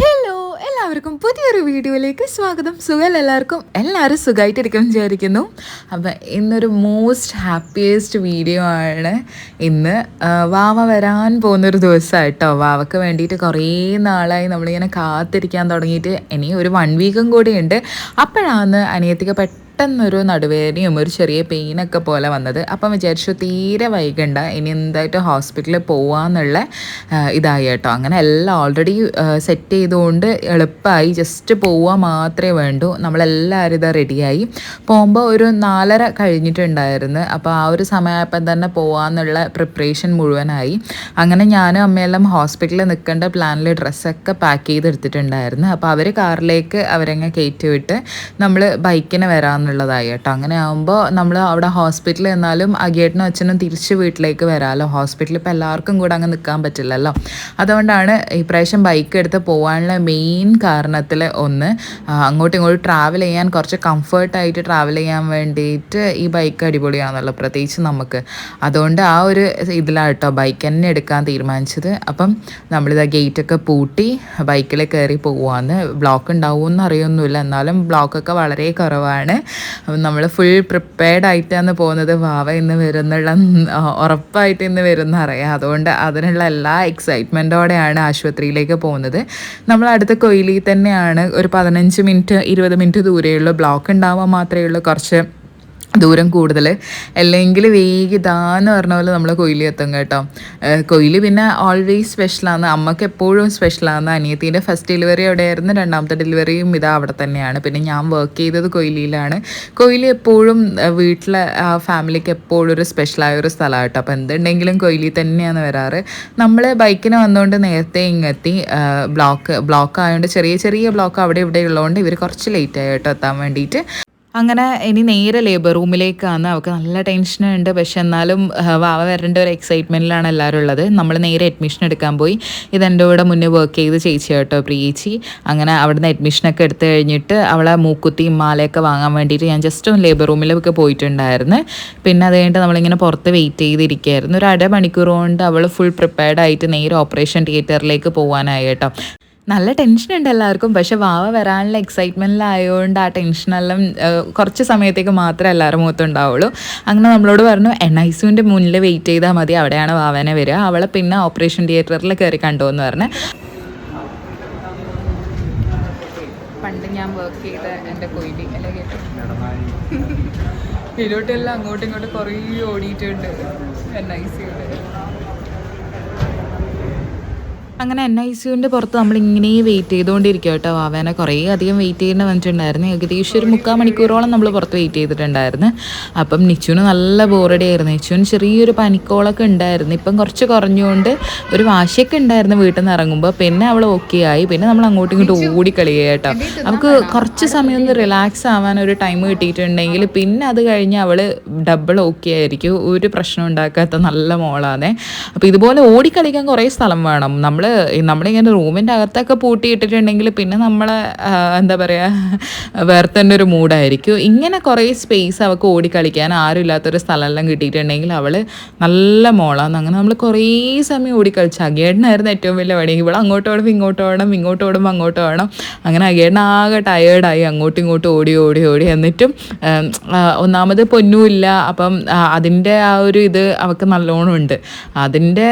Hello എല്ലാവർക്കും പുതിയൊരു വീഡിയോയിലേക്ക് സ്വാഗതം. സുഖം എല്ലാവർക്കും? എല്ലാവരും സുഖമായിട്ടിരിക്കും വിചാരിക്കുന്നു. അപ്പം ഇന്നൊരു മോസ്റ്റ് ഹാപ്പിയസ്റ്റ് വീഡിയോ ആണ്. ഇന്ന് വാവ വരാൻ പോകുന്നൊരു ദിവസമാണ് കേട്ടോ വാവക്ക് വേണ്ടിയിട്ട് കുറേ നാളായി നമ്മളിങ്ങനെ കാത്തിരിക്കാൻ തുടങ്ങിയിട്ട് ഇനി ഒരു വൺ വീക്കും കൂടിയുണ്ട്. അപ്പോഴാണ് അനിയത്തിക്ക് പെട്ടെന്നൊരു നടുവേദനയും ഒരു ചെറിയ പെയിനൊക്കെ പോലെ വന്നത്. അപ്പം വിചാരിച്ചു തീരെ വൈകണ്ട. ഇനി എന്തായിട്ട് ഹോസ്പിറ്റലിൽ പോവാന്നുള്ള ഇതായി കേട്ടോ. അങ്ങനെ എല്ലാം ഓൾറെഡി സെറ്റ് ചെയ്തുകൊണ്ട് എളുപ്പമായി ജസ്റ്റ് പോവുക മാത്രമേ വേണ്ടൂ. നമ്മളെല്ലാവരും ഇതാ റെഡിയായി പോകുമ്പോൾ ഒരു നാലര കഴിഞ്ഞിട്ടുണ്ടായിരുന്നു. അപ്പോൾ ആ ഒരു സമയമായപ്പം തന്നെ പോവാന്നുള്ള പ്രിപ്പറേഷൻ മുഴുവനായി. അങ്ങനെ ഞാനും അമ്മയെല്ലാം ഹോസ്പിറ്റലിൽ നിൽക്കേണ്ട പ്ലാനിൽ ഡ്രസ്സൊക്കെ പാക്ക് ചെയ്തെടുത്തിട്ടുണ്ടായിരുന്നു. അപ്പോൾ അവർ കാറിലേക്ക് അവരങ്ങ് കയറ്റി വിട്ട് നമ്മൾ ബൈക്കിന് വരാമെന്നുള്ളതായി കേട്ടോ. അങ്ങനെ ആകുമ്പോൾ നമ്മൾ അവിടെ ഹോസ്പിറ്റലിൽ എന്നാലും അഗേട്ടനും അച്ഛനും തിരിച്ച് വീട്ടിലേക്ക് വരാമല്ലോ ഹോസ്പിറ്റലിൽ ഇപ്പോൾ എല്ലാവർക്കും കൂടെ അങ്ങ് നിൽക്കാൻ പറ്റില്ലല്ലോ. അതുകൊണ്ടാണ് ഇപ്രാവശ്യം ബൈക്ക് എടുത്ത് പോകാനുള്ള മെയിൻ കാരണത്തിൽ ഒന്ന് അങ്ങോട്ടും ഇങ്ങോട്ടും ട്രാവൽ ചെയ്യാൻ കുറച്ച് കംഫർട്ടായിട്ട് ട്രാവൽ ചെയ്യാൻ വേണ്ടിയിട്ട് ഈ ബൈക്ക് അടിപൊളിയാണല്ലോ പ്രത്യേകിച്ച് നമുക്ക്. അതുകൊണ്ട് ആ ഒരു ഇതിലാട്ടോ ബൈക്ക് തന്നെ എടുക്കാൻ തീരുമാനിച്ചത്. അപ്പം നമ്മളിതാ ഗേറ്റൊക്കെ പൂട്ടി ബൈക്കിൽ കയറി പോവാന്ന്. ബ്ലോക്ക് ഉണ്ടാവുമെന്ന് അറിയൊന്നുമില്ല. എന്നാലും ബ്ലോക്കൊക്കെ വളരെ കുറവാണ്. അപ്പം നമ്മൾ ഫുൾ പ്രിപ്പയർഡ് ആയിട്ടാണ് പോകുന്നത്. വാവ ഇന്ന് വരുന്നുള്ള ഉറപ്പായിട്ട് ഇന്ന് വരുന്ന അറിയാം അതുകൊണ്ട് അതിനുള്ള എല്ലാ എക്സൈറ്റ്മെന്റോടെയാണ് ആശുപത്രിയിലേക്ക് പോകുന്നത്. നമ്മൾ അടുത്ത കൊയിലിൽ തന്നെയാണ് ഒരു പതിനഞ്ച് മിനിറ്റ് ഇരുപത് മിനിറ്റ് ദൂരെയുള്ള ബ്ലോക്ക് ഉണ്ടാവാൻ മാത്രമേ ഉള്ളൂ. കുറച്ച് ദൂരം കൂടുതൽ അല്ലെങ്കിൽ വേഗിതാന്ന് പറഞ്ഞ പോലെ നമ്മൾ കൊയിലി എത്തും കേട്ടോ. കൊയിലി പിന്നെ ഓൾവേസ് സ്പെഷ്യലാണ് അമ്മയ്ക്ക് എപ്പോഴും സ്പെഷ്യലാണ് അനിയത്തിന്റെ ഫസ്റ്റ് ഡെലിവറി അവിടെയായിരുന്നു രണ്ടാമത്തെ ഡെലിവറിയും ഇതാ അവിടെ തന്നെയാണ്. പിന്നെ ഞാൻ വർക്ക് ചെയ്തത് കൊയിലിയിലാണ്. കൊയിലി എപ്പോഴും വീട്ടിലെ ഫാമിലിക്ക് എപ്പോഴും ഒരു സ്പെഷ്യലായ ഒരു സ്ഥലമാണ് കേട്ടോ. അപ്പോൾ എന്തുണ്ടെങ്കിലും കൊയിലി തന്നെയാണ് വരാറ്. നമ്മൾ ബൈക്കിന് വന്നുകൊണ്ട് നേരത്തെ ഇങ്ങെത്തി ബ്ലോക്ക് ബ്ലോക്ക് ആയതുകൊണ്ട് ചെറിയ ചെറിയ ബ്ലോക്ക് അവിടെ ഇവിടെ ഉള്ളതുകൊണ്ട് ഇവർ കുറച്ച് ലേറ്റ് കേട്ടോ എത്താൻ വേണ്ടിയിട്ട്. അങ്ങനെ ഇനി നേരെ ലേബർ റൂമിലേക്കാണ് അവൾക്ക് നല്ല ടെൻഷനുണ്ട് പക്ഷെ എന്നാലും വാവ വരേണ്ട ഒരു എക്സൈറ്റ്മെന്റിലാണ് എല്ലാവരും ഉള്ളത്. നമ്മൾ നേരെ അഡ്മിഷൻ എടുക്കാൻ പോയി. ഇതെന്റെ കൂടെ മുന്നേ വർക്ക് ചെയ്ത് ചേച്ചി കേട്ടോ പ്രിയേച്ചി അങ്ങനെ അവിടുന്ന് അഡ്മിഷനൊക്കെ എടുത്തു കഴിഞ്ഞിട്ട് അവളെ മൂക്കുത്തിയും മാലയൊക്കെ വാങ്ങാൻ വേണ്ടിയിട്ട് ഞാൻ ജസ്റ്റ് ലേബർ റൂമിലൊക്കെ പോയിട്ടുണ്ടായിരുന്നു. പിന്നെ അത് കഴിഞ്ഞിട്ട് നമ്മളിങ്ങനെ പുറത്ത് വെയിറ്റ് ചെയ്തിരിക്കുകയായിരുന്നു. ഒരു അര മണിക്കൂർ കൊണ്ട് അവൾ ഫുൾ പ്രിപ്പയർഡ് ആയിട്ട് നേരെ ഓപ്പറേഷൻ തിയേറ്ററിലേക്ക് പോകാനായി കേട്ടോ. നല്ല ടെൻഷൻ ഉണ്ട് എല്ലാവർക്കും. പക്ഷെ വാവ വരാനുള്ള എക്സൈറ്റ്മെന്റിലായതുകൊണ്ട് ആ ടെൻഷനെല്ലാം കുറച്ച് സമയത്തേക്ക് മാത്രമേ എല്ലാവരും മുഖത്തുണ്ടാവുള്ളൂ അങ്ങനെ നമ്മളോട് പറഞ്ഞു എൻ ഐ സുവിന്റെ മുന്നിൽ വെയിറ്റ് ചെയ്താൽ മതി അവിടെയാണ് വാവനെ വരിക. അവളെ പിന്നെ ഓപ്പറേഷൻ തിയേറ്ററിൽ കയറി കണ്ടു എന്ന് പറഞ്ഞ്. പണ്ട് ഞാൻ വർക്ക് ചെയ്ത എന്റെ കൊയിലി അല്ലെ കേട്ടോ? ഇതിലോട്ടെല്ലാം അങ്ങോട്ടും ഇങ്ങോട്ടും കുറേ ഓടിയിട്ടുണ്ട് എൻ ഐ സിയുടെ. അങ്ങനെ എൻ ഐ സിയുവിന്റെ പുറത്ത് നമ്മൾ ഇങ്ങനെ വെയിറ്റ് ചെയ്തുകൊണ്ടിരിക്കുക കേട്ടോ വാവേനെ കുറേ അധികം വെയിറ്റ് ചെയ്യേണ്ടി വന്നിട്ടുണ്ടായിരുന്നു. ഏകദേശം ഒരു മുക്കാൽ മണിക്കൂറോളം നമ്മൾ പുറത്ത് വെയിറ്റ് ചെയ്തിട്ടുണ്ടായിരുന്നു. അപ്പം നിച്ചുവിന് നല്ല ബോറടി ആയിരുന്നു നിച്ചുവിന് ചെറിയൊരു പനിക്കോളൊക്കെ ഉണ്ടായിരുന്നു. ഇപ്പം കുറച്ച് കുറഞ്ഞുകൊണ്ട് ഒരു വാശിയൊക്കെ ഉണ്ടായിരുന്നു വീട്ടിൽ നിന്ന് ഇറങ്ങുമ്പോൾ പിന്നെ അവൾ ഓക്കെ ആയി. പിന്നെ നമ്മൾ അങ്ങോട്ടും ഇങ്ങോട്ടും ഓടിക്കളിക്കുക കേട്ടോ. നമുക്ക് കുറച്ച് സമയം ഒന്ന് റിലാക്സ് ആവാൻ ഒരു ടൈം കിട്ടിയിട്ടുണ്ടെങ്കിൽ പിന്നെ അത് കഴിഞ്ഞ് അവൾ ഡബിൾ ഓക്കെ ആയിരിക്കും. ഒരു പ്രശ്നം ഉണ്ടാക്കാത്ത നല്ല മോളാണേ അപ്പോൾ ഇതുപോലെ ഓടിക്കളിക്കാൻ കുറേ സ്ഥലം വേണം. നമ്മൾ നമ്മളിങ്ങനെ റൂമിന്റെ അകത്തൊക്കെ പൂട്ടിയിട്ടിട്ടുണ്ടെങ്കിൽ പിന്നെ നമ്മളെ എന്താ പറയുക വേറെ തന്നെ ഒരു മൂഡായിരിക്കും. ഇങ്ങനെ കുറേ സ്പേസ് അവൾക്ക് ഓടിക്കളിക്കാൻ ആരും ഇല്ലാത്തൊരു സ്ഥലമെല്ലാം കിട്ടിയിട്ടുണ്ടെങ്കിൽ അവൾ നല്ല മോളാന്ന്. അങ്ങനെ നമ്മൾ കുറേ സമയം ഓടിക്കളിച്ചു അഗേടനായിരുന്നു ഏറ്റവും വലിയ പണി. ഇവിടെ അങ്ങോട്ട് ഓടും ഇങ്ങോട്ട് ഓടണം ഇങ്ങോട്ട് ഓടുമ്പോൾ അങ്ങോട്ട് ഓടണം. അങ്ങനെ അഗേടൻ ആകെ ടയേർഡായി അങ്ങോട്ടും ഇങ്ങോട്ടും ഓടി ഓടി ഓടി. എന്നിട്ടും ഒന്നാമത് പൊന്നുമില്ല. അപ്പം അതിന്റെ ആ ഒരു ഇത് അവൾക്ക് നല്ലോണം ഉണ്ട്. അതിന്റെ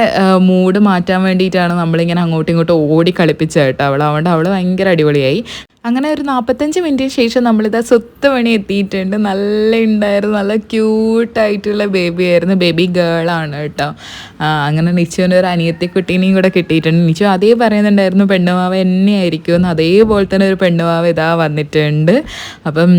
മൂഡ് മാറ്റാൻ വേണ്ടിയിട്ടാണ് നമ്മളിങ്ങനെ അങ്ങോട്ടും ഇങ്ങോട്ടും ഓടി കളിപ്പിച്ച കേട്ടോ അവൾ. അതുകൊണ്ട് അവൾ ഭയങ്കര അടിപൊളിയായി. അങ്ങനെ ഒരു നാൽപ്പത്തഞ്ച് മിനിറ്റിന് ശേഷം നമ്മളിതാ സ്വത്ത് പണി എത്തിയിട്ടുണ്ട്. നല്ല ഉണ്ടായിരുന്നു. നല്ല ക്യൂട്ടായിട്ടുള്ള ബേബി ആയിരുന്നു. ബേബി ഗേളാണ് കേട്ടോ. അങ്ങനെ നിച്ചുവിന്റെ ഒരു അനിയത്തി കുട്ടീനെയും കൂടെ കിട്ടിയിട്ടുണ്ട്. നിച്ചു അതേ പറയുന്നുണ്ടായിരുന്നു പെണ്ണുമാവ എന്നെ ആയിരിക്കുമെന്ന് അതേപോലെ തന്നെ ഒരു പെണ്ണുമാവ ഇതാ വന്നിട്ടുണ്ട്. അപ്പം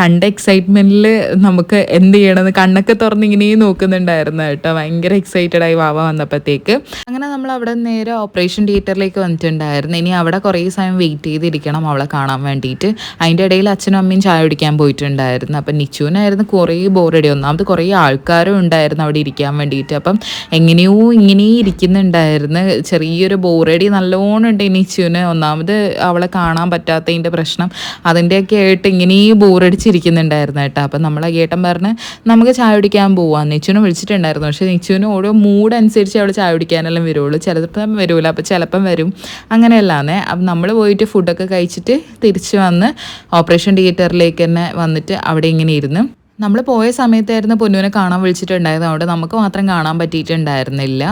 കണ്ട എക്സൈറ്റ്മെന്റിൽ നമുക്ക് എന്ത് ചെയ്യണമെന്ന് കണ്ണൊക്കെ തുറന്ന് ഇങ്ങനെയും നോക്കുന്നുണ്ടായിരുന്നു കേട്ടോ. ഭയങ്കര എക്സൈറ്റഡ് ആയി വാവ വന്നപ്പോഴത്തേക്ക്. അങ്ങനെ നമ്മൾ അവിടെ നേരെ ഓപ്പറേഷൻ തിയേറ്ററിലേക്ക് വന്നിട്ടുണ്ടായിരുന്നു. ഇനി അവിടെ കുറേ സമയം വെയിറ്റ് ചെയ്തിരിക്കണം. ഇരിക്കണം അവളെ കാണാൻ വേണ്ടിയിട്ട്. അതിന്റെ ഇടയിൽ അച്ഛനും അമ്മയും ചായ കുടിക്കാൻ പോയിട്ടുണ്ടായിരുന്നു. അപ്പം നിച്ചുവിനായിരുന്നു കുറേ ബോറടി. ഒന്നാമത് കുറേ ആൾക്കാരും ഉണ്ടായിരുന്നു അവിടെ ഇരിക്കാൻ വേണ്ടിയിട്ട്. അപ്പം എങ്ങനെയോ ഇങ്ങനെ ഇരിക്കുന്നുണ്ടായിരുന്നു. ചെറിയൊരു ബോറടി നല്ലോണം ഉണ്ട് നിച്ചുവിന്. ഒന്നാമത് അവളെ കാണാൻ പറ്റാത്തതിന്റെ പ്രശ്നം. അതിന്റെയൊക്കെ ആയിട്ട് ഇങ്ങനെ ബോറടിച്ചിരിക്കുന്നുണ്ടായിരുന്നു കേട്ടോ. അപ്പം നമ്മളെ ഏട്ടൻ പറഞ്ഞ് നമുക്ക് ചായ കുടിക്കാൻ പോവാം. നിച്ചുവിനെ വിളിച്ചിട്ടുണ്ടായിരുന്നു. പക്ഷേ നിച്ചുവിന് ഓരോ മൂഡ് അനുസരിച്ച് അവൾ ചായ കുടിക്കാനെല്ലാം വരുള്ളൂ. ചിലപ്പം വരൂല അപ്പം ചിലപ്പം വരും. അങ്ങനെയല്ലാന്നേ. അപ്പം നമ്മൾ പോയിട്ട് ഫുഡൊക്കെ കഴിച്ചിട്ട് തിരിച്ച് വന്ന് ഓപ്പറേഷൻ തിയേറ്ററിലേക്ക് തന്നെ വന്നിട്ട് അവിടെ ഇങ്ങനെ ഇരുന്ന് നമ്മൾ പോയ സമയത്തായിരുന്നു പൊന്നുവിനെ കാണാൻ വിളിച്ചിട്ടുണ്ടായത് അവിടെ നമുക്ക് മാത്രം കാണാൻ പറ്റിയിട്ടുണ്ടായിരുന്നില്ല.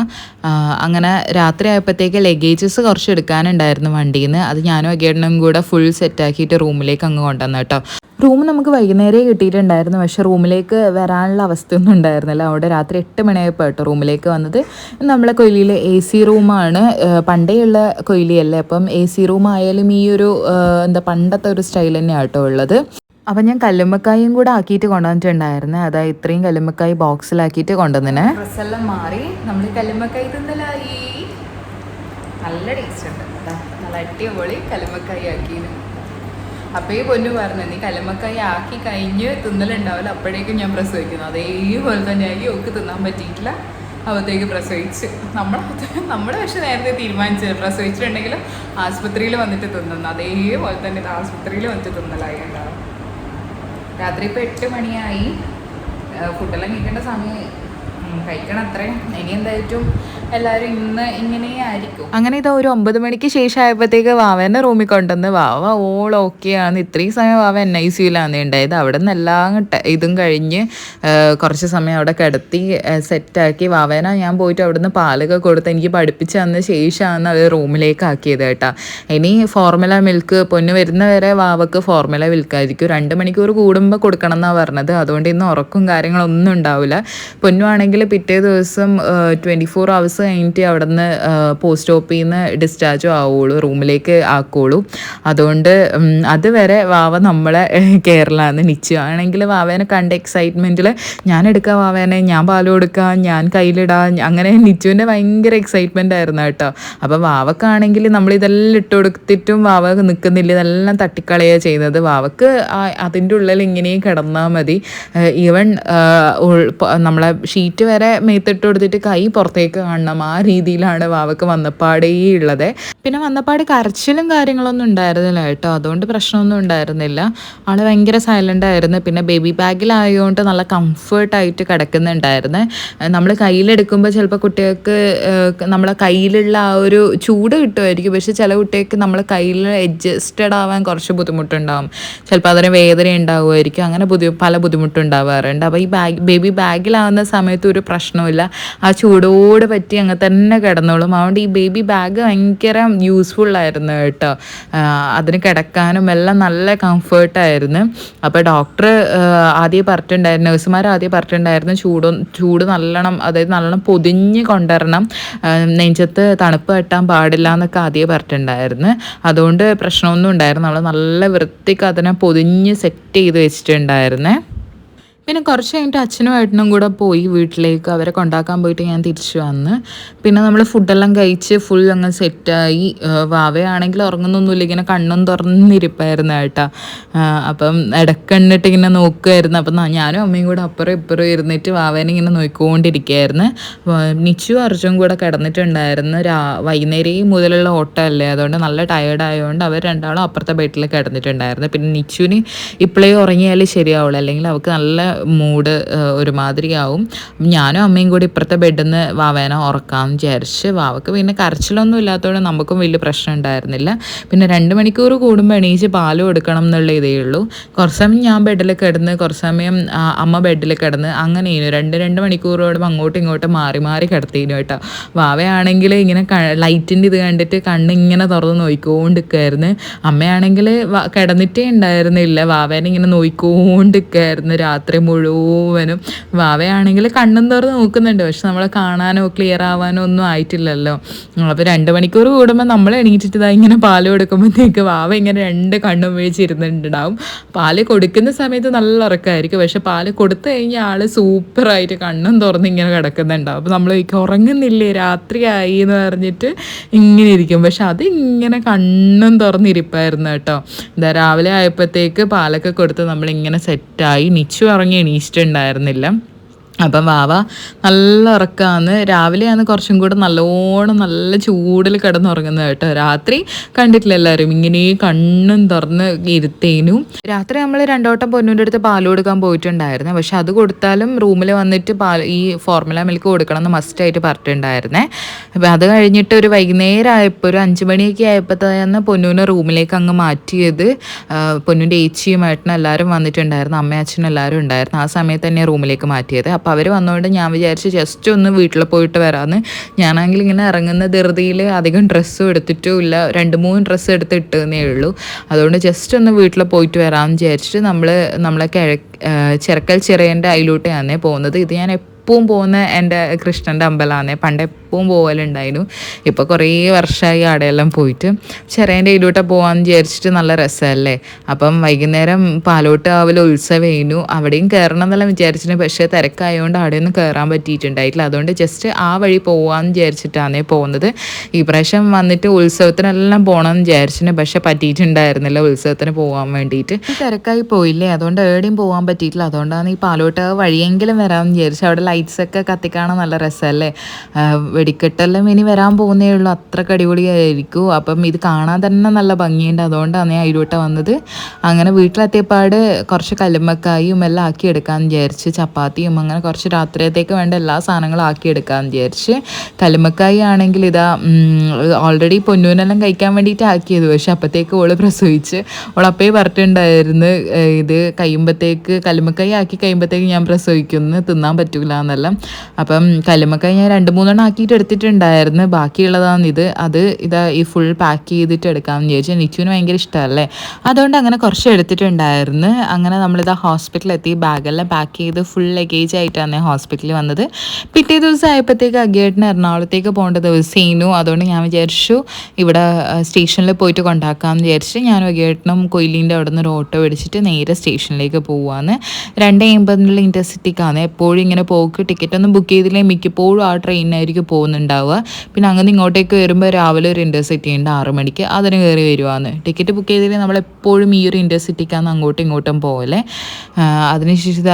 അങ്ങനെ രാത്രി ആയപ്പോഴത്തേക്ക് ലഗേജസ് കുറച്ച് എടുക്കാനുണ്ടായിരുന്നു വണ്ടിയിൽ നിന്ന് അത് ഞാനും അഗേടനും കൂടെ ഫുൾ സെറ്റാക്കിയിട്ട് റൂമിലേക്ക് അങ്ങ് കൊണ്ടുവന്നു കേട്ടോ. റൂം നമുക്ക് വൈകുന്നേരം കിട്ടിയിട്ടുണ്ടായിരുന്നു. പക്ഷെ റൂമിലേക്ക് വരാനുള്ള അവസ്ഥയൊന്നും ഉണ്ടായിരുന്നില്ല. അവിടെ രാത്രി എട്ട് മണിയായപ്പോൾ കേട്ടോ റൂമിലേക്ക് വന്നത്. നമ്മളെ കൊയിലിയിലെ എ സി റൂമാണ്. പണ്ടേയുള്ള കൊയിലിയല്ലേ. അപ്പം എ സി റൂം ഈ ഒരു എന്താ പണ്ടത്തെ ഒരു സ്റ്റൈൽ തന്നെയാണ് കേട്ടോ ഉള്ളത്. അപ്പം ഞാൻ കല്ലുമ്മക്കായും കൂടെ ആക്കിയിട്ട് കൊണ്ടുവന്നിട്ടുണ്ടായിരുന്നു. അതായത് ഇത്രയും കല്ലുമ്മക്കായി ബോക്സിലാക്കിയിട്ട് കൊണ്ടുവന്നിനെ. ഡ്രസ്സെല്ലാം മാറി. നമ്മൾ കല്ലുമ്മക്കായി തിന്നലായി. നല്ല ടേസ്റ്റ് ഉണ്ട്. നല്ല അടിപൊളി കല്ലുമ്മക്കായി ആക്കിയത് അപ്പോൾ ഈ പൊന്നു പറഞ്ഞു നീ കല്ലുമ്മക്കായി ആക്കി കഴിഞ്ഞ് തിന്നലുണ്ടാവില്ല. അപ്പോഴേക്കും ഞാൻ പ്രസവിക്കുന്നു. അതേപോലെ തന്നെ ആയി ഒക്കെ തിന്നാൻ പറ്റിയിട്ടില്ല. അപ്പോഴത്തേക്ക് പ്രസവിച്ച്. നമ്മൾ നമ്മുടെ പക്ഷെ നേരത്തെ തീരുമാനിച്ചത് പ്രസവിച്ചിട്ടുണ്ടെങ്കിൽ ആശുപത്രിയിൽ വന്നിട്ട് തിന്നുന്നു. അതേപോലെ തന്നെ ആശുപത്രിയിൽ വന്നിട്ട് തിന്നലായി ഉണ്ടാവും രാത്രി ഇപ്പോൾ എട്ട് മണിയായി. ഫുഡെല്ലാം കഴിക്കേണ്ട സമയം കഴിക്കണം അത്രേ. ഇനി എന്തായിട്ടും അങ്ങനെ ഇതാ ഒരു ഒമ്പത് മണിക്ക് ശേഷം ആയപ്പോഴത്തേക്ക് വാവനെ റൂമിൽ കൊണ്ടുവന്ന് വാവ ഓൾ ഓക്കെ ആണ്. ഇത്രയും സമയം വാവ എൻ ഐ സിയിലാണ് ഉണ്ടായത്. അവിടെ നിന്ന് എല്ലാം ഇതും കഴിഞ്ഞ് കുറച്ച് സമയം അവിടെ കിടത്തി സെറ്റാക്കി വാവേന ഞാൻ പോയിട്ട് അവിടെ നിന്ന് പാലൊക്കെ കൊടുത്ത് എനിക്ക് പഠിപ്പിച്ച് തന്ന ശേഷമാണ് അവർ റൂമിലേക്ക് ആക്കിയത് കേട്ടാ. ഇനി ഫോർമുല മിൽക്ക് പൊന്ന് വരുന്ന വരെ വാവക്ക് ഫോർമുല മിൽക്കായിരിക്കും രണ്ട് മണിക്കൂർ കൂടുമ്പോൾ കൊടുക്കണം എന്നാണ് പറഞ്ഞത്. അതുകൊണ്ട് ഇന്ന് ഉറക്കും കാര്യങ്ങളൊന്നും ഉണ്ടാവില്ല. പൊന്നുവാണെങ്കിൽ പിറ്റേ ദിവസം ട്വന്റി ഫോർ അവേഴ്സ് കഴിഞ്ഞിട്ട് അവിടെ നിന്ന് പോസ്റ്റ് ഓപ്പിൽ നിന്ന് ഡിസ്ചാർജും ആവുള്ളൂ. റൂമിലേക്ക് ആക്കുള്ളൂ. അതുകൊണ്ട് അതുവരെ വാവ നമ്മളെ കേരളമാണ് നിച്ചു. ആണെങ്കിൽ വാവേനെ കണ്ട എക്സൈറ്റ്മെന്റിൽ ഞാൻ എടുക്കാം വാവേനെ ഞാൻ പാൽ കൊടുക്കാം ഞാൻ കയ്യിലിടാം. അങ്ങനെ നിച്ചുവിന്റെ ഭയങ്കര എക്സൈറ്റ്മെന്റ് ആയിരുന്നു കേട്ടോ. അപ്പോൾ വാവക്കാണെങ്കിൽ നമ്മൾ ഇതെല്ലാം ഇട്ട് കൊടുത്തിട്ടും വാവ നിൽക്കുന്നില്ല ഇതെല്ലാം തട്ടിക്കളയുക ചെയ്യുന്നത്. വാവക്ക് അതിന്റെ ഉള്ളിൽ ഇങ്ങനെ കിടന്നാൽ മതി. ഈവൻ നമ്മളെ ഷീറ്റ് വരെ മേത്തിട്ട് കൊടുത്തിട്ട് കൈ പുറത്തേക്ക് കാണണം. ആ രീതിയിലാണ് വാവക്ക് വന്നപ്പാടേ ഉള്ളത്. പിന്നെ വന്നപ്പാട് കരച്ചിലും കാര്യങ്ങളൊന്നും ഉണ്ടായിരുന്നില്ല കേട്ടോ. അതുകൊണ്ട് പ്രശ്നമൊന്നും ഉണ്ടായിരുന്നില്ല. ആൾ ഭയങ്കര സൈലന്റ് ആയിരുന്നു. പിന്നെ ബേബി ബാഗിലായതുകൊണ്ട് നല്ല കംഫർട്ടായിട്ട് കിടക്കുന്നുണ്ടായിരുന്നു. നമ്മൾ കയ്യിലെടുക്കുമ്പോൾ ചിലപ്പോൾ കുട്ടികൾക്ക് നമ്മളെ കയ്യിലുള്ള ആ ഒരു ചൂട് കിട്ടുമായിരിക്കും. പക്ഷെ ചില കുട്ടികൾക്ക് നമ്മൾ കയ്യിൽ അഡ്ജസ്റ്റഡ് ആവാൻ കുറച്ച് ബുദ്ധിമുട്ടുണ്ടാവും. ചിലപ്പോൾ അതിന് വേദന ഉണ്ടാവുമായിരിക്കും. അങ്ങനെ ബുദ്ധി പല ബുദ്ധിമുട്ടുണ്ടാവാറുണ്ട് അപ്പോൾ ഈ ബാഗ് ബേബി ബാഗിലാവുന്ന സമയത്ത് ഒരു പ്രശ്നമില്ല ആ ചൂടോട് പറ്റി അങ്ങനെ തന്നെ കിടന്നോളും. അതുകൊണ്ട് ഈ ബേബി ബാഗ് ഭയങ്കര ആയിരുന്നു കേട്ടോ. അതിന് കിടക്കാനും എല്ലാം നല്ല കംഫേർട്ടായിരുന്നു അപ്പോൾ ഡോക്ടർ ആദ്യം പറഞ്ഞിട്ടുണ്ടായിരുന്നു നഴ്സുമാർ ആദ്യം പറഞ്ഞിട്ടുണ്ടായിരുന്നു ചൂട് ചൂട് നല്ലോണം അതായത് നല്ലോണം പൊതിഞ്ഞ് കൊണ്ടുവരണം. നെഞ്ചത്ത് തണുപ്പ് കെട്ടാൻ പാടില്ല എന്നൊക്കെ ആദ്യം പറഞ്ഞിട്ടുണ്ടായിരുന്നു. അതുകൊണ്ട് പ്രശ്നമൊന്നും ഉണ്ടായിരുന്നു നമ്മൾ നല്ല വൃത്തിക്ക് അതിനെ പൊതിഞ്ഞ് സെറ്റ് ചെയ്ത് വെച്ചിട്ടുണ്ടായിരുന്നേ. പിന്നെ കുറച്ച് കഴിഞ്ഞിട്ട് അച്ഛനും ഏട്ടനും കൂടെ പോയി വീട്ടിലേക്ക്. അവരെ കൊണ്ടാക്കാൻ പോയിട്ട് ഞാൻ തിരിച്ചു വന്ന്. പിന്നെ നമ്മൾ ഫുഡെല്ലാം കഴിച്ച് ഫുൾ അങ്ങ് സെറ്റായി. വാവയാണെങ്കിൽ ഉറങ്ങുന്നൊന്നുമില്ല. ഇങ്ങനെ കണ്ണും തുറന്നിരിപ്പായിരുന്നു ഏട്ടാ. അപ്പം ഇടക്കണ്ണിട്ട് ഇങ്ങനെ നോക്കുമായിരുന്നു അപ്പം ഞാനും അമ്മയും കൂടെ അപ്പുറം ഇപ്പുറം ഇരുന്നിട്ട് വാവേനെ ഇങ്ങനെ നോക്കിക്കൊണ്ടിരിക്കുകയായിരുന്നു നിച്ചു അർജുൻ കൂടെ കിടന്നിട്ടുണ്ടായിരുന്നു. രാ വൈകുന്നേരം മുതലുള്ള ഓട്ടമല്ലേ? അതുകൊണ്ട് നല്ല ടയേർഡ് ആയതുകൊണ്ട് അവർ രണ്ടാളും അപ്പുറത്തെ ബെഡിൽ കിടന്നിട്ടുണ്ടായിരുന്നു. പിന്നെ നിച്ചുവിന് ഇപ്പോഴേ ഉറങ്ങിയാലേ ശരിയാവുള്ളൂ. അല്ലെങ്കിൽ അവൾക്ക് നല്ല മൂഡ് ഒരുമാതിരിയാവും. ഞാനും അമ്മയും കൂടി ഇപ്പുറത്തെ ബെഡിൽ നിന്ന് വാവേനെ ഉറക്കാമെന്ന് വിചാരിച്ച് വാവക്ക് പിന്നെ കരച്ചിലൊന്നും ഇല്ലാത്തതുകൊണ്ട് നമുക്കും വലിയ പ്രശ്നം ഉണ്ടായിരുന്നില്ല. പിന്നെ രണ്ട് മണിക്കൂർ കൂടുമ്പോൾ എണീച്ച് പാൽ കൊടുക്കണം എന്നുള്ള ഇതേ ഉള്ളൂ. കുറച്ച് സമയം ഞാൻ ബെഡിൽ കിടന്ന് കുറച്ച് സമയം അമ്മ ബെഡിൽ കിടന്ന് അങ്ങനെ ഇനു രണ്ട് രണ്ട് മണിക്കൂറോടും അങ്ങോട്ടും ഇങ്ങോട്ടും മാറി മാറി കിടത്തിനു കേട്ടോ. വാവയാണെങ്കിൽ ഇങ്ങനെ ലൈറ്റിന്റെ ഇത് കണ്ടിട്ട് കണ്ണ് ഇങ്ങനെ തുറന്ന് നോയിക്കോണ്ടിരിക്കുമായിരുന്നു അമ്മയാണെങ്കിൽ കിടന്നിട്ടേ ഉണ്ടായിരുന്നില്ല. വാവേനെ ഇങ്ങനെ നോയിക്കോണ്ടിരിക്കുമായിരുന്നു രാത്രി മുഴുവനും. വാവയാണെങ്കിൽ കണ്ണും തുറന്ന് നോക്കുന്നുണ്ട്. പക്ഷെ നമ്മൾ കാണാനോ ക്ലിയർ ആവാനോ ഒന്നും ആയിട്ടില്ലല്ലോ. അപ്പോൾ രണ്ട് മണിക്കൂർ കൂടുമ്പോൾ നമ്മൾ എണീറ്റിട്ട് ഇങ്ങനെ പാൽ കൊടുക്കുമ്പോഴത്തേക്ക് വാവ ഇങ്ങനെ രണ്ട് കണ്ണും വീഴ്ചിരുന്നിട്ടുണ്ടാവും. പാൽ കൊടുക്കുന്ന സമയത്ത് നല്ല ഉറക്കമായിരിക്കും. പക്ഷെ പാൽ കൊടുത്തു കഴിഞ്ഞാൽ ആൾ സൂപ്പറായിട്ട് കണ്ണും തുറന്ന് ഇങ്ങനെ കിടക്കുന്നുണ്ടാവും. അപ്പോൾ നമ്മൾ ഉറങ്ങുന്നില്ലേ? രാത്രിയായി എന്ന് പറഞ്ഞിട്ട് ഇങ്ങനെ ഇരിക്കും. പക്ഷെ അത് ഇങ്ങനെ കണ്ണും തുറന്നിരിപ്പായിരുന്നു കേട്ടോ. എന്താ രാവിലെ ആയപ്പോഴത്തേക്ക് പാലൊക്കെ കൊടുത്ത് നമ്മളിങ്ങനെ സെറ്റായി നിച്ചു ഇറങ്ങി എണീച്ചിട്ടുണ്ടായിരുന്നില്ല അപ്പം വാവ നല്ല ഉറക്കമാണ്. രാവിലെയാണ് കുറച്ചും കൂടെ നല്ലോണം നല്ല ചൂടിൽ കിടന്നുറങ്ങുന്നത് കേട്ടോ. രാത്രി കണ്ടിട്ടില്ല എല്ലാവരും. ഇങ്ങനെ കണ്ണും തുറന്ന് ഇരുത്തേനും. രാത്രി നമ്മൾ രണ്ടോട്ടം പൊന്നൂന്റെ അടുത്ത് പാൽ കൊടുക്കാൻ പോയിട്ടുണ്ടായിരുന്നേ. പക്ഷെ അത് കൊടുത്താലും റൂമിൽ വന്നിട്ട് പാൽ ഈ ഫോർമുല മിൽക്ക് കൊടുക്കണം എന്ന് മസ്റ്റായിട്ട് പറഞ്ഞിട്ടുണ്ടായിരുന്നേ. അപ്പം അത് കഴിഞ്ഞിട്ട് ഒരു വൈകുന്നേരം ആയപ്പോൾ ഒരു അഞ്ച് മണിയൊക്കെ ആയപ്പോൾ തന്നെ പൊന്നൂനെ റൂമിലേക്ക് അങ്ങ് മാറ്റിയത് പൊന്നൂന്റെ ഏച്ചിയുമായിട്ടാണ് എല്ലാവരും വന്നിട്ടുണ്ടായിരുന്നു. അമ്മയച്ഛനും എല്ലാവരും ഉണ്ടായിരുന്നു. ആ സമയത്ത് തന്നെ റൂമിലേക്ക് മാറ്റിയത്. അപ്പോൾ അവർ വന്നുകൊണ്ട് ഞാൻ വിചാരിച്ചു ജസ്റ്റ് ഒന്ന് വീട്ടിൽ പോയിട്ട് വരാമെന്ന് ഞാനാണെങ്കിൽ ഇങ്ങനെ ഇറങ്ങുന്ന ധൃതിയിൽ അധികം ഡ്രസ്സും എടുത്തിട്ടും ഇല്ല. രണ്ട് മൂന്ന് ഡ്രസ്സ് എടുത്ത് ഇട്ടതേ ഉള്ളൂ. അതുകൊണ്ട് ജസ്റ്റ് ഒന്ന് വീട്ടിൽ പോയിട്ട് വരാമെന്ന് വിചാരിച്ചിട്ട് നമ്മൾ നമ്മളെ കിഴ ചിറക്കൽ ചിറയന്റെ അതിലോട്ടാണ് പോകുന്നത്. ഇത് ഞാൻ എപ്പോഴും പോകുന്ന എന്റെ കൃഷ്ണന്റെ അമ്പലമാണ്. പണ്ട് എപ്പോഴും പോകലുണ്ടായിരുന്നു ഇപ്പോൾ കുറേ വർഷമായി അവിടെയെല്ലാം പോയിട്ട് ചെറിയന്റെ ഇതിലൂടെ പോകാമെന്ന് വിചാരിച്ചിട്ട് നല്ല രസമല്ലേ? അപ്പം വൈകുന്നേരം പാലോട്ട് ആവൽ ഉത്സവമായിരുന്നു അവിടെയും കയറണം എന്നെല്ലാം വിചാരിച്ചിട്ട് പക്ഷേ തിരക്കായതുകൊണ്ട് അവിടെയൊന്നും കയറാൻ പറ്റിയിട്ടുണ്ടായിട്ടില്ല. അതുകൊണ്ട് ജസ്റ്റ് ആ വഴി പോകാമെന്ന് വിചാരിച്ചിട്ടാണ് പോകുന്നത്. ഈ പ്രാവശ്യം വന്നിട്ട് ഉത്സവത്തിനെല്ലാം പോകണമെന്ന് വിചാരിച്ചിട്ട് പക്ഷെ പറ്റിയിട്ടുണ്ടായിരുന്നില്ല ഉത്സവത്തിന് പോകാൻ വേണ്ടിയിട്ട്. തിരക്കായി പോയില്ലേ? അതുകൊണ്ട് എവിടെയും പോകാൻ പറ്റിയിട്ടില്ല. അതുകൊണ്ടാണ് ഈ പാലോട്ട് വഴിയെങ്കിലും വരാമെന്ന് വിചാരിച്ചു അവിടെ ലൈറ്റ്സ് ഒക്കെ കത്തിക്കാണാൻ നല്ല രസമല്ലേ? വെടിക്കെട്ടെല്ലാം ഇനി വരാൻ പോകുന്നേ ഉള്ളൂ. അത്രയ്ക്ക് അടിപൊളിയായിരിക്കും. അപ്പം ഇത് കാണാൻ തന്നെ നല്ല ഭംഗിയുണ്ട്. അതുകൊണ്ടാണ് ഞാൻ ഇരുവട്ട വന്നത്. അങ്ങനെ വീട്ടിലെത്തിയപ്പാട് കുറച്ച് കല്ലുമ്മക്കായും എല്ലാം ആക്കി എടുക്കാമെന്ന് വിചാരിച്ച് ചപ്പാത്തിയും അങ്ങനെ കുറച്ച് രാത്രിയത്തേക്ക് വേണ്ട എല്ലാ സാധനങ്ങളും ആക്കി എടുക്കാമെന്ന് വിചാരിച്ച് കല്ലുമ്മക്കായി ആണെങ്കിൽ ഇതാ ഓൾറെഡി പൊന്നൂനെല്ലാം കഴിക്കാൻ വേണ്ടിയിട്ട് ആക്കിയത്. പക്ഷെ അപ്പോഴത്തേക്ക് ഓൾ പ്രസവിച്ച് ഓളപ്പേ പറഞ്ഞിട്ടുണ്ടായിരുന്നു ഇത് കഴിയുമ്പോഴത്തേക്ക് കല്ലുമ്മക്കായി ആക്കി കഴിയുമ്പോഴത്തേക്ക് ഞാൻ പ്രസവിക്കുന്നു തിന്നാൻ പറ്റൂല എന്നെല്ലാം അപ്പം കല്ലുമ്മക്കായി ഞാൻ രണ്ട് മൂന്നെണ്ണം ആക്കിയിട്ട് എടുത്തിട്ടുണ്ടായിരുന്നു. ബാക്കിയുള്ളതാണ് ഇത്. അത് ഇതാ ഈ ഫുൾ പാക്ക് ചെയ്തിട്ട് എടുക്കാമെന്ന് ചോദിച്ചാൽ നിച്ചുവിന് ഭയങ്കര ഇഷ്ടമല്ലേ അതുകൊണ്ട് അങ്ങനെ കുറച്ച് എടുത്തിട്ടുണ്ടായിരുന്നു. അങ്ങനെ നമ്മളിതാ ഹോസ്പിറ്റലിൽ എത്തി ബാഗെല്ലാം പാക്ക് ചെയ്ത് ഫുൾ ലഗേജ് ആയിട്ടാണ് ഹോസ്പിറ്റലിൽ വന്നത്. പിറ്റേ ദിവസം ആയപ്പോഴത്തേക്ക് അഗേട്ടിന് എറണാകുളത്തേക്ക് പോകേണ്ട ദിവസേനു അതുകൊണ്ട് ഞാൻ വിചാരിച്ചു ഇവിടെ സ്റ്റേഷനിൽ പോയിട്ട് കൊണ്ടാക്കാമെന്ന് വിചാരിച്ചിട്ട് ഞാൻ അഗേട്ടനും കൊയിലിന്റെ അവിടെ നിന്ന് ഒരു ഓട്ടോ പിടിച്ചിട്ട് നേരെ സ്റ്റേഷനിലേക്ക് പോവാന്ന്. രണ്ട് എൺപതിനുള്ള ഇന്റർസിറ്റിക്കാണ് എപ്പോഴും ഇങ്ങനെ പോക്ക് ടിക്കറ്റ് ഒന്നും ബുക്ക് ചെയ്തില്ലെങ്കിൽ മിക്കപ്പോഴും ആ ട്രെയിനായിരിക്കും പോകുന്നുണ്ടാവുക. പിന്നെ അങ്ങനെ ഇങ്ങോട്ടേക്ക് വരുമ്പോൾ രാവിലെ ഒരു ഇന്റർസിറ്റി ഉണ്ട് ആറ് മണിക്ക്. അതിന് കയറി വരുവാന്ന്. ടിക്കറ്റ് ബുക്ക് ചെയ്തില്ലെങ്കിൽ നമ്മളെപ്പോഴും ഈ ഒരു ഇന്റർസിറ്റിക്കാണ് അങ്ങോട്ടും ഇങ്ങോട്ടും പോലെ അതിനുശേഷം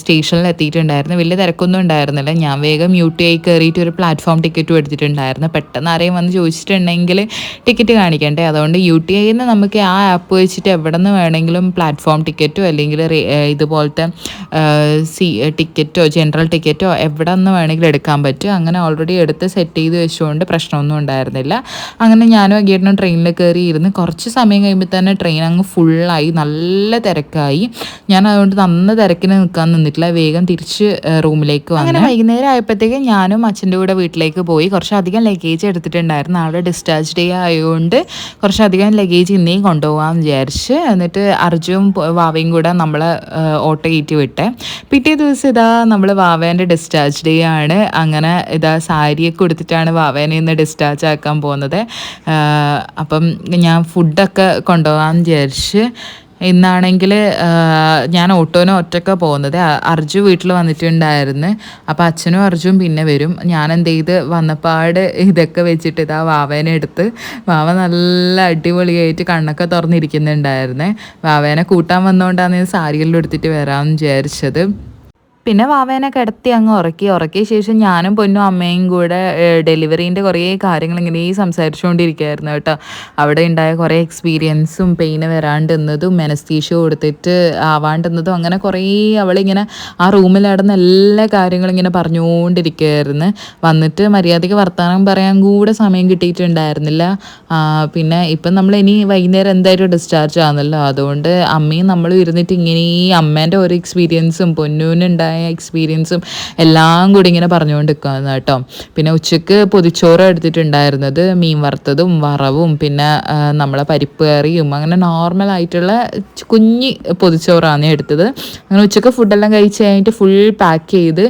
സ്റ്റേഷനിൽ എത്തിയിട്ടുണ്ടായിരുന്നു. വലിയ തിരക്കൊന്നും ഉണ്ടായിരുന്നില്ല. ഞാൻ വേഗം യു ടി ഐ കയറിയിട്ട് ഒരു പ്ലാറ്റ്ഫോം ടിക്കറ്റും എടുത്തിട്ടുണ്ടായിരുന്നു. പെട്ടെന്ന് ആരെയും വന്ന് ചോദിച്ചിട്ടുണ്ടെങ്കിൽ ടിക്കറ്റ് കാണിക്കണ്ടേ? അതുകൊണ്ട് യു ടി ഐയിൽ നിന്ന് നമുക്ക് ആ ആപ്പ് വെച്ചിട്ട് എവിടെ നിന്ന് വേണമെങ്കിലും പ്ലാറ്റ്ഫോം ടിക്കറ്റോ അല്ലെങ്കിൽ ഇതുപോലത്തെ സി ടിക്കറ്റോ ജനറൽ ടിക്കറ്റോ എവിടെ നിന്ന് വേണമെങ്കിലും എടുക്കാൻ പറ്റും. അങ്ങനെ ഓൾറെഡി എടുത്ത് സെറ്റ് ചെയ്ത് വെച്ചുകൊണ്ട് പ്രശ്നമൊന്നും ഉണ്ടായിരുന്നില്ല. അങ്ങനെ ഞാനും അഗേട്ടനും ട്രെയിനിൽ കയറി ഇരുന്ന് കുറച്ച് സമയം കഴിയുമ്പോൾ തന്നെ ട്രെയിൻ അങ്ങ് ഫുള്ളായി നല്ല തിരക്കായി. ഞാൻ അതുകൊണ്ട് നന്ന തിരക്കിന് നിൽക്കാൻ നിന്നിട്ടില്ല. വേഗം തിരിച്ച് റൂമിലേക്ക് വന്നു. അങ്ങനെ വൈകുന്നേരം ആയപ്പോഴത്തേക്കും ഞാനും അച്ഛന്റെ കൂടെ വീട്ടിലേക്ക് പോയി. കുറച്ചധികം ലഗേജ് എടുത്തിട്ടുണ്ടായിരുന്നു. അവിടെ ഡിസ്ചാർജ് ഡേ ആയതുകൊണ്ട് കുറച്ചധികം ലഗേജ് ഇന്നേയും കൊണ്ടുപോകാമെന്ന് വിചാരിച്ച്. എന്നിട്ട് അർജുവും വാവയും കൂടെ നമ്മളെ ഓട്ടോ കയറ്റി വിട്ടേ. പിറ്റേ ദിവസം ഇതാ നമ്മൾ വാവേന്റെ ഡിസ്ചാർജ് ഡേ ആണ്. അങ്ങനെ ഇതാ സാരിയൊക്കെ കൊടുത്തിട്ടാണ് വാവേനെ ഇന്ന് ഡിസ്ചാർജ് ആക്കാൻ പോകുന്നത്. അപ്പം ഞാൻ ഫുഡൊക്കെ കൊണ്ടുപോകാമെന്ന് വിചാരിച്ച് ഇന്നാണെങ്കിൽ ഞാൻ ഓട്ടോനും ഒറ്റക്ക പോകുന്നത്. അർജു വീട്ടിൽ വന്നിട്ടുണ്ടായിരുന്നു. അപ്പോൾ അച്ഛനും അർജുവും പിന്നെ വരും. ഞാൻ എന്ത് ചെയ്ത് വന്നപ്പാട് ഇതൊക്കെ വെച്ചിട്ട് ഇതാ വാവേനെ എടുത്ത് വാവ നല്ല അടിപൊളിയായിട്ട് കണ്ണൊക്കെ തുറന്നിരിക്കുന്നുണ്ടായിരുന്നേ. വാവേനെ കൂട്ടാൻ വന്നുകൊണ്ടാണ് സാരികളിൽ എടുത്തിട്ട് വരാമെന്ന് വിചാരിച്ചത്. പിന്നെ വാവേനെ കിടത്തി അങ്ങ് ഉറക്കി. ഉറക്കിയ ശേഷം ഞാനും പൊന്നും അമ്മയും കൂടെ ഡെലിവറീന്റെ കുറേ കാര്യങ്ങൾ ഇങ്ങനെ സംസാരിച്ചുകൊണ്ടിരിക്കുകയായിരുന്നു കേട്ടോ. അവിടെ ഉണ്ടായ കുറേ എക്സ്പീരിയൻസും പെയിന് വരാണ്ടെന്നതും മെനസ്തീഷ കൊടുത്തിട്ട് ആവാണ്ടെന്നതും അങ്ങനെ കുറേ അവളിങ്ങനെ ആ റൂമിൽ നടന്ന എല്ലാ കാര്യങ്ങളും ഇങ്ങനെ പറഞ്ഞുകൊണ്ടിരിക്കുകയായിരുന്നു. വന്നിട്ട് മര്യാദയ്ക്ക് വർത്തമാനം പറയാൻ കൂടെ സമയം കിട്ടിയിട്ടുണ്ടായിരുന്നില്ല. പിന്നെ ഇപ്പം നമ്മൾ ഇനി വൈകുന്നേരം എന്തായാലും ഡിസ്ചാർജ് ആകുന്നല്ലോ അതുകൊണ്ട് അമ്മയും നമ്മളും ഇരുന്നിട്ട് ഇങ്ങനെ ഈ അമ്മേന്റെ ഓരോ എക്സ്പീരിയൻസും പൊന്നൂനുണ്ടായ ഉണ്ടായ എക്സ്പീരിയൻസും എല്ലാം കൂടി ഇങ്ങനെ പറഞ്ഞുകൊണ്ട് നിൽക്കുകയാണ് കേട്ടോ. പിന്നെ ഉച്ചയ്ക്ക് പൊതിച്ചോറ് എടുത്തിട്ടുണ്ടായിരുന്നത് മീൻ വറുത്തതും വറവും പിന്നെ നമ്മളെ പരിപ്പ് കറിയും അങ്ങനെ നോർമൽ ആയിട്ടുള്ള കുഞ്ഞി പൊതിച്ചോറാണ് എടുത്തത്. അങ്ങനെ ഉച്ചയ്ക്ക് ഫുഡെല്ലാം കഴിച്ച് കഴിഞ്ഞിട്ട് ഫുൾ പാക്ക് ചെയ്ത്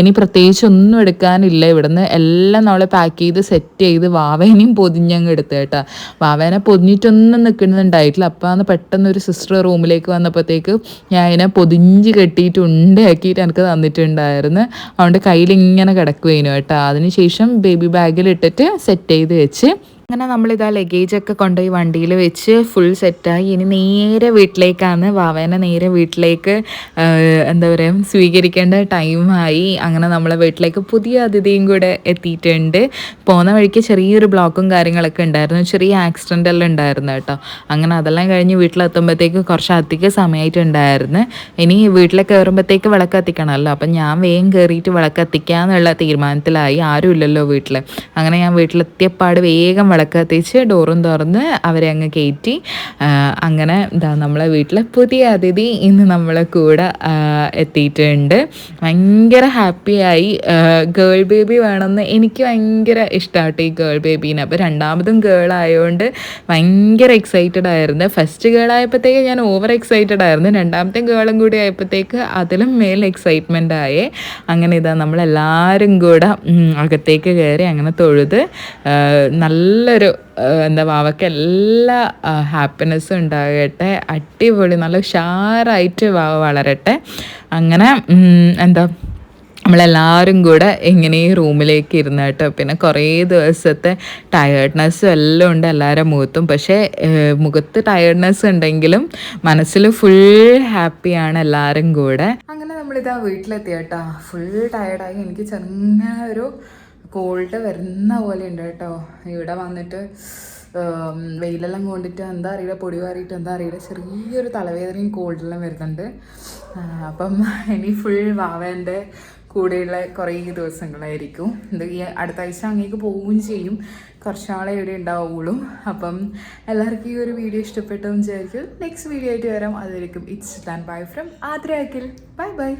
ഇനി പ്രത്യേകിച്ച് ഒന്നും എടുക്കാനില്ല. ഇവിടുന്ന് എല്ലാം നമ്മളെ പാക്ക് ചെയ്ത് സെറ്റ് ചെയ്ത് വാവേനെയും പൊതിഞ്ഞങ്ങ് എടുത്ത് കേട്ടോ. വാവേനെ പൊതിഞ്ഞിട്ടൊന്നും നിൽക്കുന്നുണ്ടായിട്ടില്ല അപ്പോൾ അന്ന് പെട്ടെന്ന് ഒരു സിസ്റ്റർ റൂമിലേക്ക് വന്നപ്പോഴത്തേക്ക് ഞാൻ അതിനെ പൊതിഞ്ച് കെട്ടിയിട്ട് ഉണ്ടയാക്കിയിട്ട് എനിക്ക് തന്നിട്ടുണ്ടായിരുന്നു. അതുകൊണ്ട് കയ്യിൽ ഇങ്ങനെ കിടക്കുവേനു കേട്ടോ. അതിനുശേഷം ബേബി ബാഗിൽ ഇട്ടിട്ട് സെറ്റ് ചെയ്ത് വെച്ച് അങ്ങനെ നമ്മളിതാ ലഗേജൊക്കെ കൊണ്ടുപോയി വണ്ടിയിൽ വെച്ച് ഫുൾ സെറ്റായി ഇനി നേരെ വീട്ടിലേക്കാണ് വാവേനെ നേരെ വീട്ടിലേക്ക് എന്താ പറയുക സ്വീകരിക്കേണ്ട ടൈമായി അങ്ങനെ നമ്മളെ വീട്ടിലേക്ക് പുതിയ അതിഥിയും കൂടെ എത്തിയിട്ടുണ്ട്. പോകുന്ന വഴിക്ക് ചെറിയൊരു ബ്ലോക്കും കാര്യങ്ങളൊക്കെ ഉണ്ടായിരുന്നു. ചെറിയ ആക്സിഡന്റ് എല്ലാം ഉണ്ടായിരുന്നു കേട്ടോ. അങ്ങനെ അതെല്ലാം കഴിഞ്ഞ് വീട്ടിലെത്തുമ്പോഴത്തേക്ക് കുറച്ച് അധികം സമയമായിട്ടുണ്ടായിരുന്നു ഇനി വീട്ടിൽ കയറുമ്പോഴത്തേക്ക് വിളക്ക് കത്തിക്കണമല്ലോ. അപ്പം ഞാൻ വേഗം കയറിയിട്ട് വിളക്ക് കത്തിക്കാന്നുള്ള തീരുമാനത്തിലായി. ആരുമില്ലല്ലോ വീട്ടിൽ അങ്ങനെ ഞാൻ വീട്ടിലെത്തിയപ്പാട് വേഗം വിളക്ക് കത്തിച്ച് ഡോറും തുറന്ന് അവരെ അങ്ങ് കയറ്റി. അങ്ങനെ എന്താ നമ്മളെ വീട്ടിലെ പുതിയ അതിഥി ഇന്ന് നമ്മളെ കൂടെ എത്തിയിട്ടുണ്ട്. ഭയങ്കര ഹാപ്പിയായി ഗേൾ ബേബി വേണമെന്ന് എനിക്ക് ഭയങ്കര ഇഷ്ടമാട്ടോ ഈ ഗേൾ ബേബീനെ അപ്പോൾ രണ്ടാമതും ഗേൾ ആയതുകൊണ്ട് ഭയങ്കര എക്സൈറ്റഡ് ആയിരുന്നു. ഫസ്റ്റ് ഗേൾ ആയപ്പോഴത്തേക്ക് ഞാൻ ഓവർ എക്സൈറ്റഡ് ആയിരുന്നു. രണ്ടാമത്തെ ഗേളും കൂടി ആയപ്പോഴത്തേക്ക് അതിലും മേൽ എക്സൈറ്റ്മെന്റ് ആയേ. അങ്ങനെ ഇതാ നമ്മളെല്ലാവരും കൂടെ അകത്തേക്ക് കയറി അങ്ങനെ തൊഴുത് ആ, നല്ലൊരു എന്താ വാവയ്ക്ക് എല്ലാ ഹാപ്പിനെസ്സും ഉണ്ടാകട്ടെ അടിപൊളി നല്ല ഉഷാറായിട്ട് വാവ വളരട്ടെ. അങ്ങനെ എന്താ നമ്മളെല്ലാവരും കൂടെ ഇങ്ങനെ ഈ റൂമിലേക്ക് ഇരുന്നിട്ട് പിന്നെ കുറേ ദിവസത്തെ ടയേർഡ്നെസ്സും എല്ലാം ഉണ്ട് എല്ലാവരുടെ മുഖത്തും. പക്ഷേ മുഖത്ത് ടയേർഡ്നെസ് ഉണ്ടെങ്കിലും മനസ്സിൽ ഫുൾ ഹാപ്പിയാണ് എല്ലാവരും കൂടെ. അങ്ങനെ നമ്മളിതാ വീട്ടിലെത്തി കേട്ടോ. ഫുൾ ടയേർഡായി എനിക്ക് ചെറിയ ഒരു കോൾഡ് വരുന്ന പോലെ ഉണ്ട് കേട്ടോ. ഇവിടെ വന്നിട്ട് വെയിലെല്ലാം കൊണ്ടിട്ട് എന്താ അറിയില്ല പൊടി മാറിയിട്ട് എന്താ അറിയില്ല ചെറിയൊരു തലവേദനയും കോൾഡെല്ലാം വരുന്നുണ്ട്. അപ്പം ഇനി ഫുൾ വാവേന്റെ കൂടെയുള്ള കുറേ ദിവസങ്ങളായിരിക്കും. ഇത് ഈ അടുത്ത ആഴ്ച അങ്ങേക്ക് പോവുകയും ചെയ്യും. കുറച്ചാളെ ഇവിടെ ഉണ്ടാവുള്ളൂ. അപ്പം എല്ലാവർക്കും ഈ ഒരു വീഡിയോ ഇഷ്ടപ്പെട്ടെന്ന് വിചാരിക്കും. നെക്സ്റ്റ് വീഡിയോ ആയിട്ട് വരാം. അതായിരിക്കും ഇറ്റ്സ് ഡാൻ ബൈ ഫ്രം ആദ്രാക്കിൽ ബൈ ബൈ